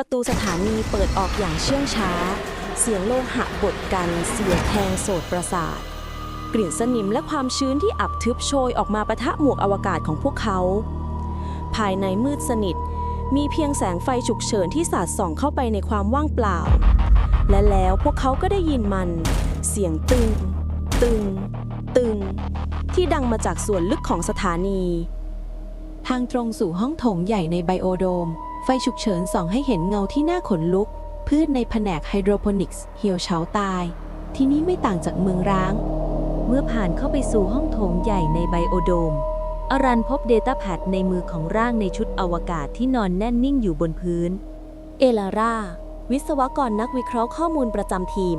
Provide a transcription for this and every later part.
ประตูสถานีเปิดออกอย่างเชื่องช้า เสียงโลหะบดกันเสียแทงโสดประสาท กลิ่นสนิมและความชื้นที่อับทึบโชยออกมาประทะหมวกอวกาศของพวกเขา ภายในมืดสนิท มีเพียงแสงไฟฉุกเฉินที่สาดส่องเข้าไปในความว่างเปล่า และแล้วพวกเขาก็ได้ยินมัน เสียงตึง ตึง ตึง ที่ดังมาจากส่วนลึกของสถานี ทางตรงสู่ห้องโถงใหญ่ในไบโอโดม ฟฉุกเฉินส่องให้เห็นเงาที่น่าขนลุก พืชในแผนกไฮโดรโปนิกส์เหี่ยวเฉาตาย ที่นี้ไม่ต่างจากเมืองร้าง เมื่อผ่านเข้าไปสู่ห้องโถงใหญ่ในไบโอโดม อรันพบเดต้าแพดในมือของร่างในชุดอวกาศที่นอนแน่นนิ่งอยู่บนพื้น เอลาร่า วิศวกรนักวิเคราะห์ข้อมูลประจำทีม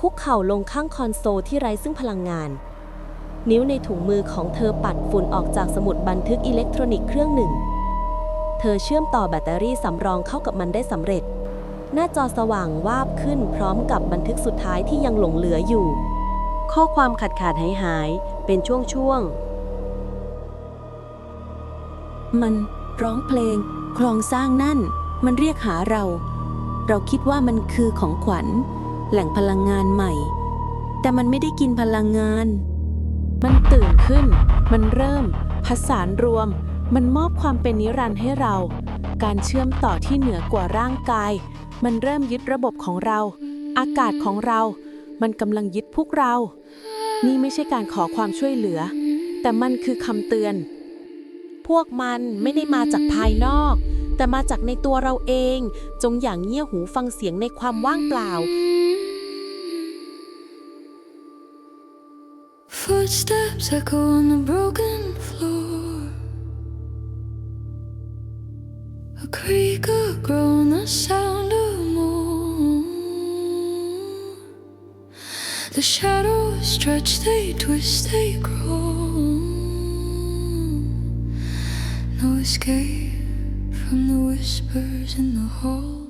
คุกเข่าลงข้างคอนโซลที่ไร้ซึ่งพลังงาน นิ้วในถุงมือของเธอปัดฝุ่นออกจากสมุดบันทึกอิเล็กทรอนิกส์เครื่องหนึ่ง เธอเชื่อมต่อแบตเตอรี่สำรองเข้ากับมันได้สำเร็จ หน้าจอสว่างวาบขึ้นพร้อมกับบันทึกสุดท้ายที่ยังหลงเหลืออยู่ ข้อความขาดขาดหายหายเป็นช่วงๆ มันร้องเพลงโครงสร้างนั่น มันเรียกหาเรา เราคิดว่ามันคือของขวัญ แหล่งพลังงานใหม่ แต่มันไม่ได้กินพลังงาน มันตื่นขึ้น มันเริ่มผสานรวม มันมอบความเป็นนิรันดร์ให้เรา การเชื่อมต่อที่เหนือกว่าร่างกาย มันเริ่มยึดระบบของเรา อากาศของเรา มันกำลังยึดพวกเรา นี่ไม่ใช่การขอความช่วยเหลือ แต่มันคือคำเตือน พวกมันไม่ได้มาจากภายนอก แต่มาจากในตัวเราเอง จงอย่างเงี่ยหูฟังเสียงในความว่างเปล่า Footsteps echo on the broken A creak, a groan, the sound of more. The shadows stretch, they twist, they grow. No escape from the whispers in the hall.